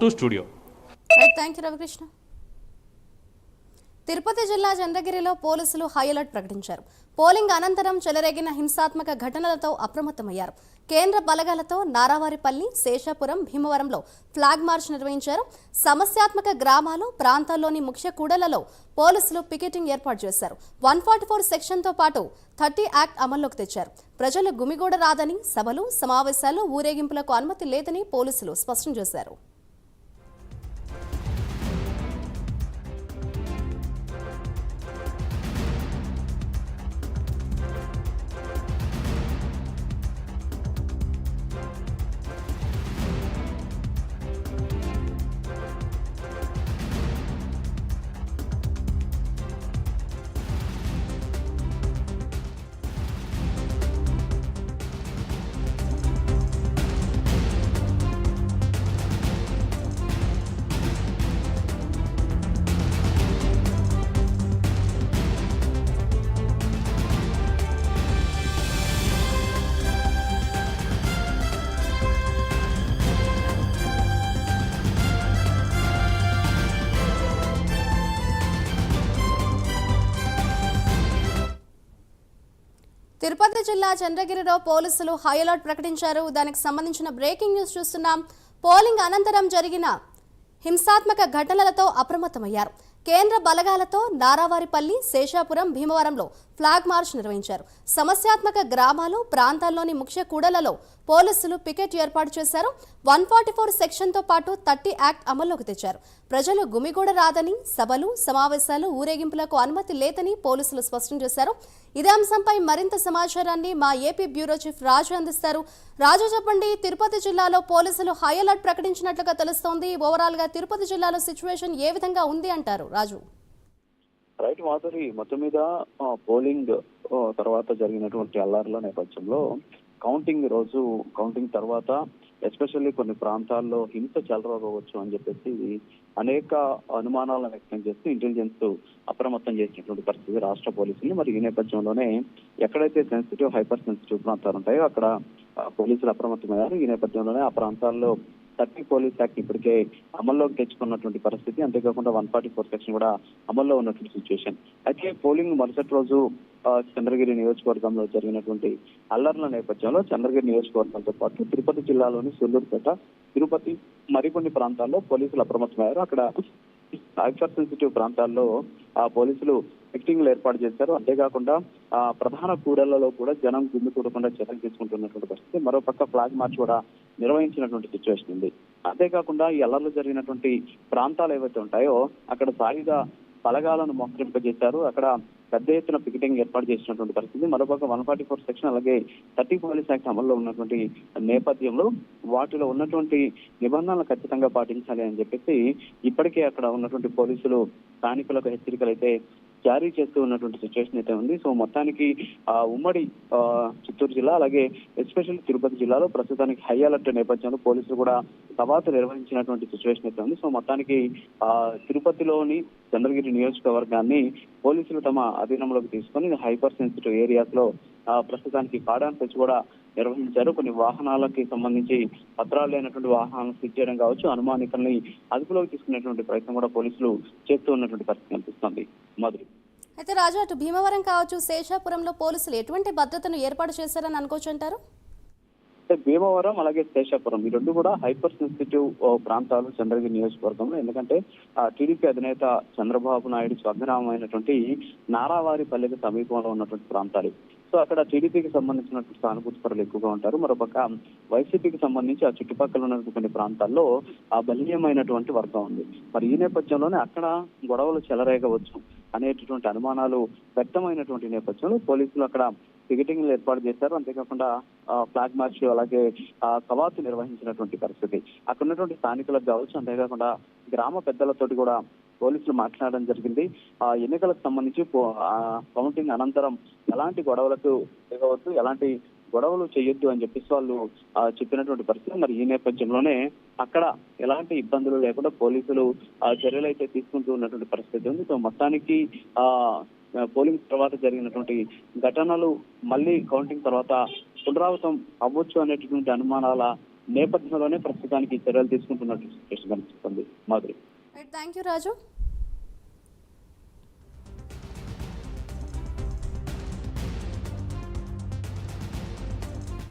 To studio. Thank you Ravikrishna Tirupati జిల్లా చంద్రగిరిలో పోలీసులు హై అలర్ట్ ప్రకటించారు. పోలింగ్ అనంతరం చెలరేగిన హింసాత్మక ఘటనలతో అప్రమత్తమయ్యారు. కేంద్ర బలగాలతో నారావారిపల్లి శేషాపురం భీమవరంలో ఫ్లాగ్ మార్చ్ నిర్వహించారు. సమస్యాత్మక గ్రామాలు ప్రాంతాల్లోని ముఖ్య కూడలలో పోలీసులు పికెటింగ్ ఏర్పాటు చేశారు. వన్ ఫార్టీ ఫోర్ సెక్షన్తో పాటు థర్టీ యాక్ట్ అమల్లోకి తెచ్చారు. ప్రజలు గుమిగూడ రాదని సభలు సమావేశాలు ఊరేగింపులకు అనుమతి లేదని పోలీసులు స్పష్టం చేశారు. తిరుపతి జిల్లా చంద్రగిరిలో పోలీసులు హై అలర్ట్ ప్రకటించారు. దానికి సంబంధించిన బ్రేకింగ్ న్యూస్ చూస్తున్నాం. పోలింగ్ అనంతరం జరిగిన హింసాత్మక ఘటనలతో అప్రమత్తమయ్యారు. కేంద్ర బలగాలతో నారావారిపల్లి శేషాపురం భీమవరంలో ఫ్లాగ్ మార్చ్ నిర్వహించారు. సమస్యాత్మక గ్రామాలు ప్రాంతాల్లోని ముఖ్య కూడలలో పోలీసులు పికెట్ ఏర్పాటు చేశారు. వన్ ఫార్టీ ఫోర్ సెక్షన్తో పాటు థర్టీ యాక్ట్ అమల్లోకి తెచ్చారు. ప్రజలు గుమిగూడ రాదని సభలు సమావేశాలు ఊరేగింపులకు అనుమతి లేదని పోలీసులు స్పష్టం చేశారు. ఇదే అంశంపై మరింత సమాచారాన్ని మా ఏపీ బ్యూరో చీఫ్ రాజు అందిస్తారు. రాజు చెప్పండి తిరుపతి జిల్లాలో పోలీసులు హై అలర్ట్ ప్రకటించినట్లుగా తెలుస్తోంది. ఓవరాల్గా తిరుపతి జిల్లాలో సిచ్యువేషన్ ఏ విధంగా ఉంది అంటారు రాజు. రైట్ మాధురి మొత్తం మీద పోలింగ్ తర్వాత జరిగినటువంటి అల్లార్ల నేపథ్యంలో కౌంటింగ్ రోజు కౌంటింగ్ తర్వాత ఎస్పెషల్లీ కొన్ని ప్రాంతాల్లో హింస చెలరవచ్చు అని చెప్పేసి అనేక అనుమానాలను వ్యక్తం చేస్తూ ఇంటెలిజెన్స్ అప్రమత్తం చేసినటువంటి పరిస్థితి రాష్ట్ర పోలీసులు మరి ఈ నేపథ్యంలోనే ఎక్కడైతే సెన్సిటివ్ హైపర్ సెన్సిటివ్ ప్రాంతాలు ఉంటాయో అక్కడ పోలీసులు అప్రమత్తమయ్యారు. ఈ నేపథ్యంలోనే ఆ ప్రాంతాల్లో థర్టీ పోలీస్ యాక్ట్ ఇప్పటికే అమల్లోకి తెచ్చుకున్నటువంటి పరిస్థితి. అంతేకాకుండా వన్ ఫార్టీ ఫోర్ సెక్షన్ కూడా అమల్లో ఉన్నటువంటి సిచ్యువేషన్ అయితే పోలింగ్ మరుసటి రోజు చంద్రగిరి నియోజకవర్గంలో జరిగినటువంటి అల్లర్ల నేపథ్యంలో చంద్రగిరి నియోజకవర్గంతో పాటు తిరుపతి జిల్లాలోని సూళ్ళూరుపేట తిరుపతి మరికొన్ని ప్రాంతాల్లో పోలీసులు అప్రమత్తమయ్యారు. అక్కడ హైపర్ సెన్సిటివ్ ప్రాంతాల్లో ఆ పోలీసులు ఫిక్టింగ్లు ఏర్పాటు చేశారు. అంతేకాకుండా ఆ ప్రధాన కూడళ్ళలో కూడా జనం గుమ్మి కూడకుండా చర్యలు తీసుకుంటున్నటువంటి పరిస్థితి. మరోపక్క ఫ్లాగ్ మార్చ్ కూడా నిర్వహించినటువంటి సిచ్యువేషన్ ఉంది. అంతేకాకుండా ఈ అల్లర్లు జరిగినటువంటి ప్రాంతాలు ఏవైతే ఉంటాయో అక్కడ సాయుధ బలగాలను మోహరింపజేశారు అక్కడ పెద్ద ఎత్తున పికెటింగ్ ఏర్పాటు చేసినటువంటి పరిస్థితి. మరోపక్క వన్ ఫార్టీ ఫోర్ సెక్షన్ అలాగే థర్టీ పోలీస్ యాక్ట్ అమల్లో ఉన్నటువంటి నేపథ్యంలో వాటిలో ఉన్నటువంటి నిబంధనలు ఖచ్చితంగా పాటించాలి అని చెప్పేసి ఇప్పటికే అక్కడ ఉన్నటువంటి పోలీసులు స్థానికులకు హెచ్చరికలు అయితే జారీ చేస్తూ ఉన్నటువంటి సిచ్యువేషన్ అయితే ఉంది. సో మొత్తానికి ఆ ఉమ్మడి ఆ, చిత్తూరు జిల్లా అలాగే ఎస్పెషల్ తిరుపతి జిల్లాలో ప్రస్తుతానికి హై అలర్ట్ నేపథ్యంలో పోలీసులు కూడా కవాతు నిర్వహించినటువంటి సిచ్యువేషన్ అయితే ఉంది. సో మొత్తానికి ఆ తిరుపతిలోని చంద్రగిరి నియోజకవర్గాన్ని పోలీసులు తమ అధీనంలోకి తీసుకొని హైపర్ సెన్సిటివ్ ఏరియాస్లో ఆ, ప్రస్తుతానికి కాడాన్ తెచ్చి కూడా నిర్వహించారు. కొన్ని వాహనాలకి సంబంధించి పత్రాలు లేనటువంటి వాహనాలను సీజ్ చేయడం కావచ్చు. అనుమానికల్ని అదుపులోకి తీసుకునేటువంటి ప్రయత్నం కూడా పోలీసులు చేస్తూ ఉన్నటువంటి పరిస్థితి కనిపిస్తుంది. మధురి. అయితే రాజు అటు భీమవరం కావచ్చు శేషాపురంలో పోలీసులు ఎటువంటి భద్రతను ఏర్పాటు చేశారని అనుకోవచ్చు అంటారు? అంటే భీమవరం అలాగే శేషాపురం ఈ రెండు కూడా హైపర్ సెన్సిటివ్ ప్రాంతాలు చంద్రగిరి నియోజకవర్గంలో. ఎందుకంటే ఆ, టీడీపీ అధినేత చంద్రబాబు నాయుడు స్వగ్రామం అయినటువంటి నారావారిపల్లెకి సమీపంలో ఉన్నటువంటి ప్రాంతాలు. సో అక్కడ టీడీపీకి సంబంధించినటువంటి సానుభూతి పరులు ఎక్కువగా ఉంటారు. మరోపక్క వైసీపీకి సంబంధించి ఆ చుట్టుపక్కల ఉన్నటువంటి కొన్ని ప్రాంతాల్లో ఆ బలీయమైనటువంటి వర్గం ఉంది. మరి ఈ నేపథ్యంలోనే అక్కడ గొడవలు చెలరేగవచ్చు. అనేటటువంటి అనుమానాలు వ్యక్తమైనటువంటి నేపథ్యంలో పోలీసులు అక్కడ టికెటింగ్ ఏర్పాటు చేశారు. అంతేకాకుండా ఫ్లాగ్ మార్చ్ అలాగే ఆ, కవాతు నిర్వహించినటువంటి పరిస్థితి. అక్కడ ఉన్నటువంటి స్థానికులకు కావచ్చు అంతేకాకుండా గ్రామ పెద్దలతోటి కూడా పోలీసులు మాట్లాడడం జరిగింది. ఆ ఎన్నికలకు సంబంధించి ఆ, కౌంటింగ్ అనంతరం ఎలాంటి గొడవలకు దిగవద్దు ఎలాంటి గొడవలు చేయొద్దు అని చెప్పేసి వాళ్ళు చెప్పినటువంటి పరిస్థితి. మరి ఈ నేపథ్యంలోనే అక్కడ ఎలాంటి ఇబ్బందులు లేకుండా పోలీసులు చర్యలు అయితే తీసుకుంటూ ఉన్నటువంటి పరిస్థితి ఉంది. సో మొత్తానికి ఆ పోలింగ్ తర్వాత జరిగినటువంటి ఘటనలు మళ్ళీ కౌంటింగ్ తర్వాత పునరావృతం అవ్వచ్చు అనేటటువంటి అనుమానాల నేపథ్యంలోనే ప్రస్తుతానికి చర్యలు తీసుకుంటున్నట్టు సిచ్యువేషన్ కనిపిస్తుంది. మాధురి. Thank you Raju